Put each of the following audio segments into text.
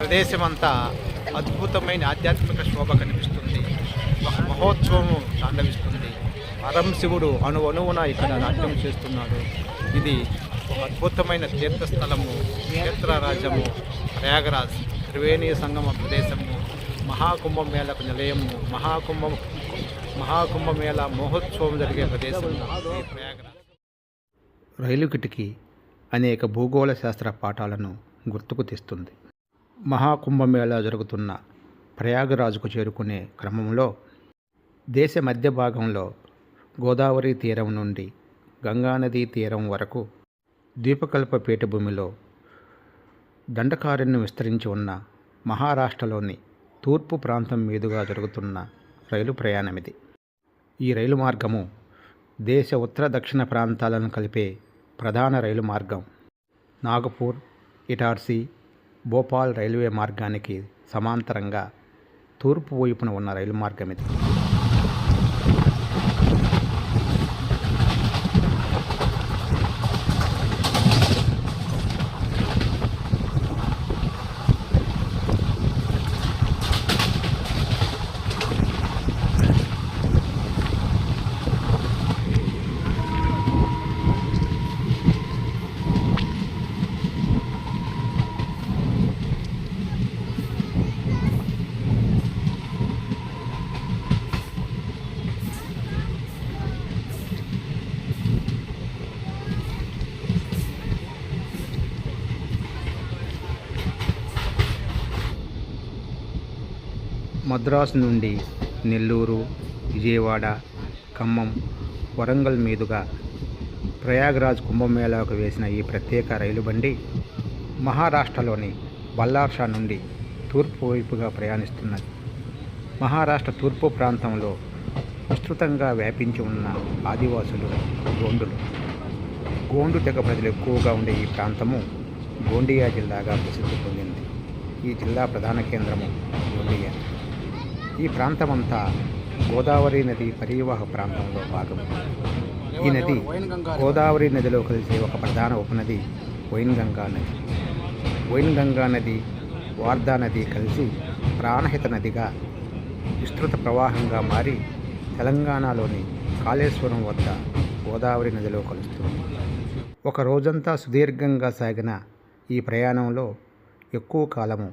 ప్రదేశమంతా అద్భుతమైన ఆధ్యాత్మిక శోభ కనిపిస్తుంది. ఒక మహోత్సవము తాండవిస్తుంది. పరం శివుడు అణు అణువున ఇక్కడ నాట్యం చేస్తున్నాడు. ఇది ఒక అద్భుతమైన తీర్థస్థలము క్షేత్రరాజము ప్రయాగరాజ్ త్రివేణి సంగమ ప్రదేశము మహాకుంభమేళకు నిలయము మహాకుంభం మహాకుంభమేళ మహోత్సవం జరిగే ప్రదేశం ప్రయాగరాజ్. రైలు కిటికీ అనేక భూగోళ శాస్త్ర పాఠాలను గుర్తుకు తెస్తుంది. మహాకుంభమేళా జరుగుతున్న ప్రయాగరాజుకు చేరుకునే క్రమంలో దేశ మధ్య భాగంలో గోదావరి తీరం నుండి గంగానదీ తీరం వరకు ద్వీపకల్ప పీఠభూమిలో దండకారణ్యం విస్తరించి ఉన్న మహారాష్ట్రలోని తూర్పు ప్రాంతం మీదుగా జరుగుతున్న రైలు ప్రయాణమిది. ఈ రైలు మార్గము దేశ ఉత్తర దక్షిణ ప్రాంతాలను కలిపే ప్రధాన రైలు మార్గం. నాగపూర్ ఇటార్సీ భోపాల్ రైల్వే మార్గానికి సమాంతరంగా తూర్పు వైపున ఉన్న రైలు మార్గం ఇది. మద్రాసు నుండి నెల్లూరు విజయవాడ ఖమ్మం వరంగల్ మీదుగా ప్రయాగ్రాజ్ కుంభమేళాకు వేసిన ఈ ప్రత్యేక రైలు బండి మహారాష్ట్రలోని బల్లార్షా నుండి తూర్పు వైపుగా ప్రయాణిస్తున్నది. మహారాష్ట్ర తూర్పు ప్రాంతంలో విస్తృతంగా వ్యాపించి ఉన్న ఆదివాసులు గోండులు. గోండు తెగ ప్రజలు ఎక్కువగా ఉండే ఈ ప్రాంతము గోండియా జిల్లాగా ప్రసిద్ధి పొందింది. ఈ జిల్లా ప్రధాన కేంద్రము గోండియా. ఈ ప్రాంతమంతా గోదావరి నది పరీవాహ ప్రాంతంలో భాగం. ఈ నది గోదావరి నదిలో కలిసే ఒక ప్రధాన ఉపనది వైన్గంగా నది. వైన్గంగా నది వార్దా నది కలిసి ప్రాణహిత నదిగా విస్తృత ప్రవాహంగా మారి తెలంగాణలోని కాళేశ్వరం వద్ద గోదావరి నదిలో కలుస్తుంది. ఒక రోజంతా సుదీర్ఘంగా సాగిన ఈ ప్రయాణంలో ఎక్కువ కాలము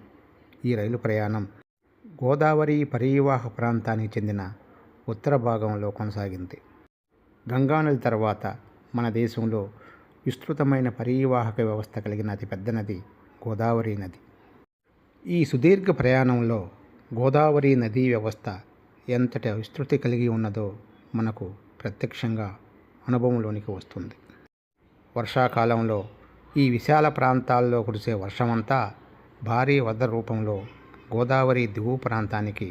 ఈ రైలు ప్రయాణం గోదావరి పరీవాహక ప్రాంతానికి చెందిన ఉత్తర భాగంలో కొనసాగింది. గంగానది తర్వాత మన దేశంలో విస్తృతమైన పరీవాహక వ్యవస్థ కలిగిన అతిపెద్ద నది గోదావరి నది. ఈ సుదీర్ఘ ప్రయాణంలో గోదావరి నదీ వ్యవస్థ ఎంతటి విస్తృతి కలిగి ఉన్నదో మనకు ప్రత్యక్షంగా అనుభవంలోనికి వస్తుంది. వర్షాకాలంలో ఈ విశాల ప్రాంతాల్లో కురిసే వర్షమంతా భారీ వద్ద రూపంలో గోదావరి దిగువ ప్రాంతానికి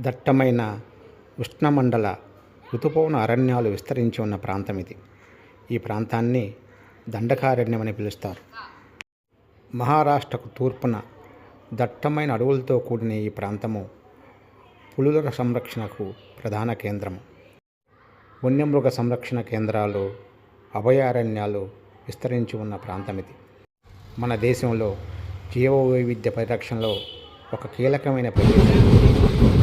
దట్టమైన ఉష్ణమండల ఋతుపవన అరణ్యాలు విస్తరించి ఉన్న ప్రాంతం ఇది. ఈ ప్రాంతాన్ని దండకారణ్యం అని పిలుస్తారు. మహారాష్ట్రకు తూర్పున దట్టమైన అడవులతో కూడిన ఈ ప్రాంతము పులుల సంరక్షణకు ప్రధాన కేంద్రము వన్యమృగ సంరక్షణ కేంద్రాలు అభయారణ్యాలు విస్తరించి ఉన్న ప్రాంతం ఇది. మన దేశంలో జీవ వైవిధ్య పరిరక్షణలో ఒక కీలకమైన ప్రదేశం.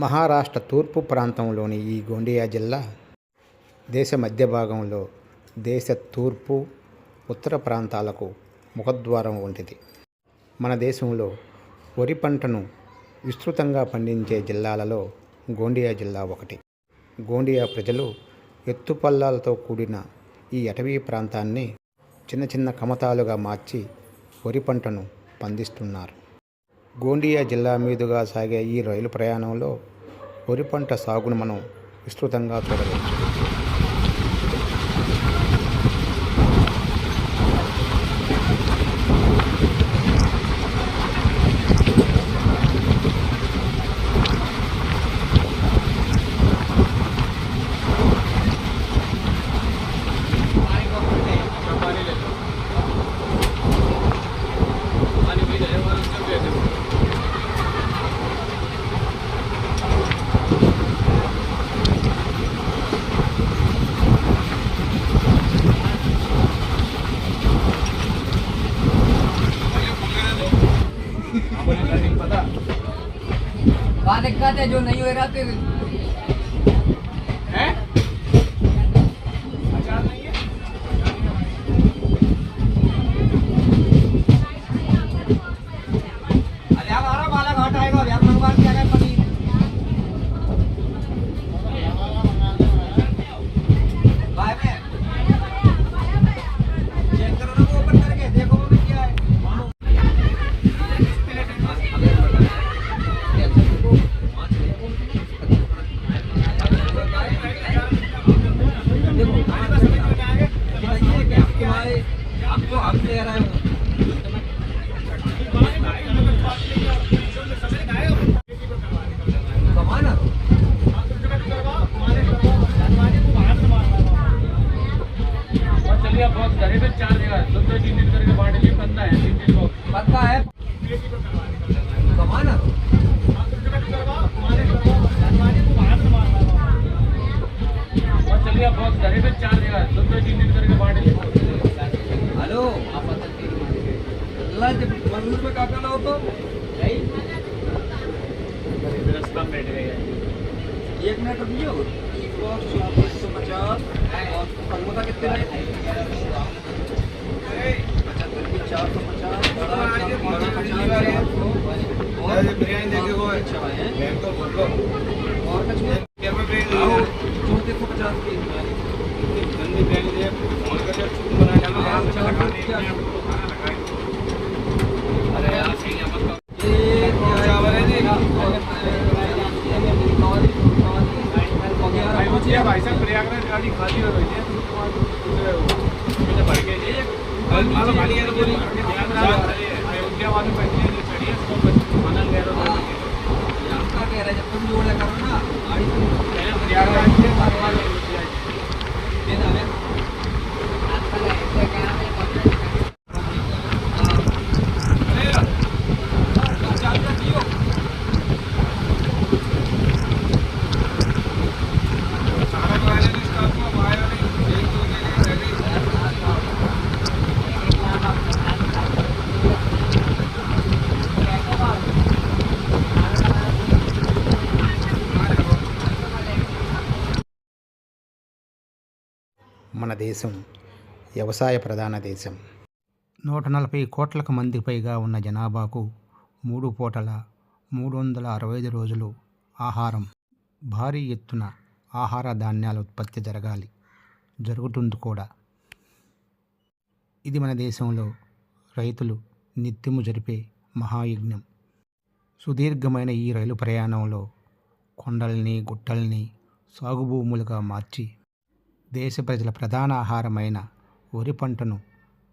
మహారాష్ట్ర తూర్పు ప్రాంతంలోని ఈ గోండియా జిల్లా దేశ మధ్య భాగంలో దేశ తూర్పు ఉత్తర ప్రాంతాలకు ముఖద్వారం వంటిది. మన దేశంలో వరి పంటను విస్తృతంగా పండించే జిల్లాలలో గోండియా జిల్లా ఒకటి. గోండియా ప్రజలు ఎత్తుపల్లాలతో కూడిన ఈ అటవీ ప్రాంతాన్ని చిన్న చిన్న కమతాలుగా మార్చి వరి పంటను పండిస్తున్నారు. గోండియా జిల్లా మీదుగా సాగే ఈ రైలు ప్రయాణంలో వరి పంట సాగును మనం విస్తృతంగా చూడవచ్చు. ખાતે જો નહીં હોય રાતે हम बैठ गए एक मिनट रुकिए एक सौ चौबीस सौ पचास। और पंद्रह कितने रहे पचहत्तर की गंदी बिरयानी बनाया भाई साहब प्रयागराज गाड़ी खाली हो रही है? भर के अयोध्या वाले बैठे हैं जो चढ़िए उसको मानल गया कह रहा है जब तुम जोड़ करो ना गाड़ी प्रयागराज से మన దేశం వ్యవసాయ ప్రధాన దేశం. నూట నలభై కోట్లకు మంది పైగా ఉన్న జనాభాకు మూడు పూటల మూడు వందల అరవై ఐదు రోజులు ఆహారం. భారీ ఎత్తున ఆహార ధాన్యాల ఉత్పత్తి జరగాలి. జరుగుతుంది కూడా. ఇది మన దేశంలో రైతులు నిత్యము జరిపే మహాయజ్ఞం. సుదీర్ఘమైన ఈ రైలు ప్రయాణంలో కొండల్ని గుట్టల్ని సాగు భూములుగా మార్చి దేశ ప్రజల ప్రధాన ఆహారమైన వరి పంటను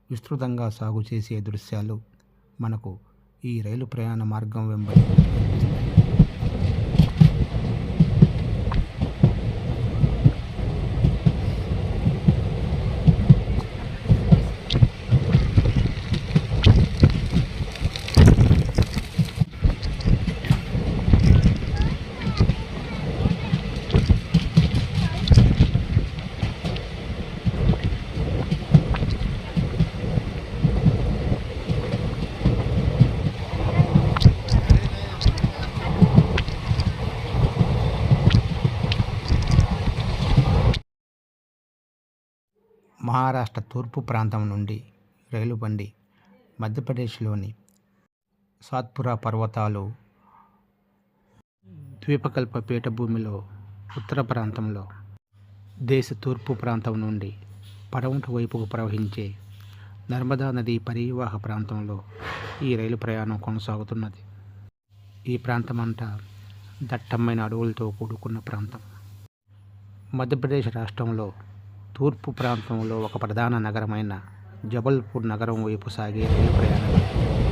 విస్తృతంగా సాగు చేసే దృశ్యాలు మనకు ఈ రైలు ప్రయాణ మార్గం వెంబడి మహారాష్ట్ర తూర్పు ప్రాంతం నుండి రైలు బండి మధ్యప్రదేశ్లోని సాత్పురా పర్వతాలు ద్వీపకల్ప పీఠభూమిలో ఉత్తర ప్రాంతంలో దేశ తూర్పు ప్రాంతం నుండి పడమటి వైపుకు ప్రవహించే నర్మదా నది పరివాహ ప్రాంతంలో ఈ రైలు ప్రయాణం కొనసాగుతున్నది. ఈ ప్రాంతమంతా దట్టమైన అడవులతో కూడుకున్న ప్రాంతం. మధ్యప్రదేశ్ రాష్ట్రంలో తూర్పు ప్రాంతంలో ఒక ప్రధాన నగరమైన జబల్పూర్ నగరం వైపు సాగే రైలు ప్రయాణం.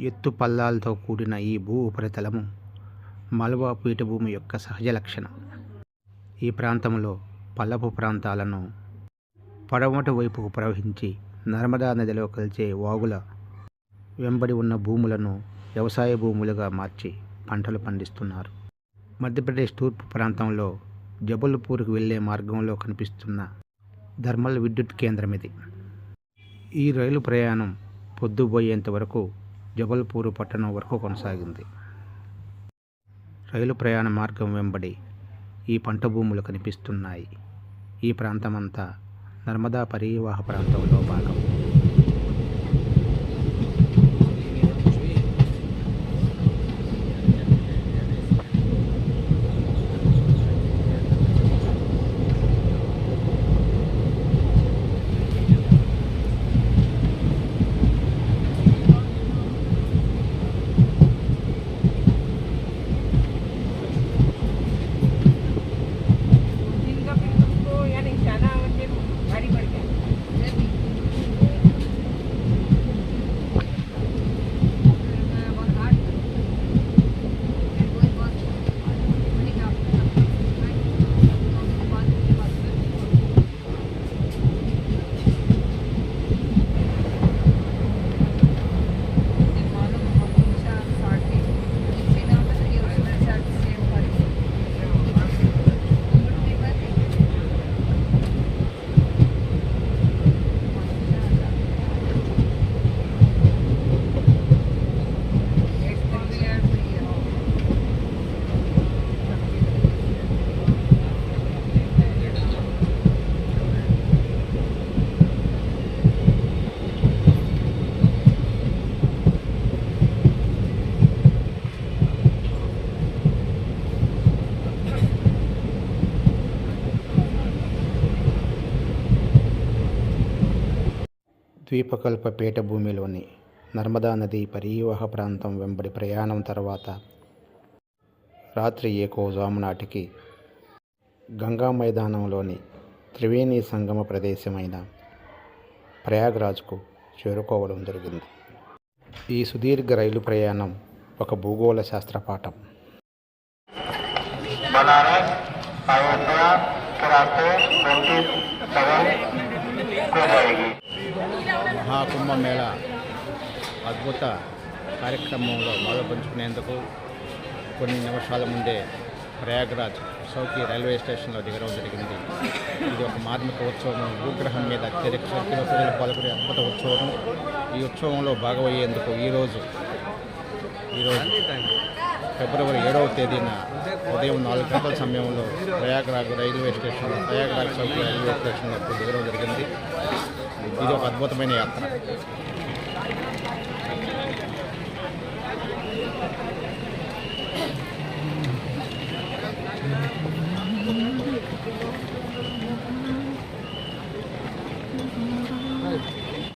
ఎత్తు పల్లాలతో కూడిన ఈ భూ ఉపరితలము మలవా పీఠభూమి యొక్క సహజ లక్షణం. ఈ ప్రాంతంలో పల్లపు ప్రాంతాలను పడమటి వైపుకు ప్రవహించి నర్మదా నదిలో కలిసే వాగుల వెంబడి ఉన్న భూములను వ్యవసాయ భూములుగా మార్చి పంటలు పండిస్తున్నారు. మధ్యప్రదేశ్ తూర్పు ప్రాంతంలో జబల్పూర్కు వెళ్ళే మార్గంలో కనిపిస్తున్న థర్మల్ విద్యుత్ కేంద్రం ఇది. ఈ రైలు ప్రయాణం పొద్దుపోయేంత వరకు జబల్పూర్ పట్టణం వరకు కొనసాగింది. రైలు ప్రయాణ మార్గం వెంబడి ఈ పంట భూములు కనిపిస్తున్నాయి. ఈ ప్రాంతమంతా నర్మదా పరీవాహ ప్రాంతంలో భాగం. ద్వీపకల్ప పీఠభూమిలోని నర్మదా నది పరీవాహ ప్రాంతం వెంబడి ప్రయాణం తర్వాత రాత్రి ఏకోజాము నాటికి గంగా మైదానంలోని త్రివేణి సంగమ ప్రదేశమైన ప్రయాగ్రాజ్కు చేరుకోవడం జరిగింది ఈ సుదీర్ఘ రైలు ప్రయాణం ఒక భూగోళ శాస్త్ర పాఠం बनारस अयोध्या के रास्ते ट्वेंटी सेवन को जाएगी మహాకుంభమేళ అద్భుత కార్యక్రమంలో మొదలుపంచుకునేందుకు కొన్ని నిమిషాల ముందే ప్రయాగ్రాజ్ సౌకి రైల్వే స్టేషన్లో దిగడం జరిగింది. ఇది ఒక మార్మిక ఉత్సవం భూగ్రహం మీద అత్యధిక సంఖ్యలో ప్రజలు పాల్గొనే అద్భుత ఉత్సవం ఈ ఉత్సవంలో భాగమయ్యేందుకు ఈరోజు ఈరోజు ఫిబ్రవరి ఏడవ తేదీన ఉదయం నాలుగు గంటల సమయంలో ప్రయాగ్రాజ్ రైల్వే స్టేషన్ ప్రయాగ్రాజ్ సౌకి రైల్వే స్టేషన్లో దిగడం జరిగింది. ఇది ఒక అద్భుతమైన యాత్ర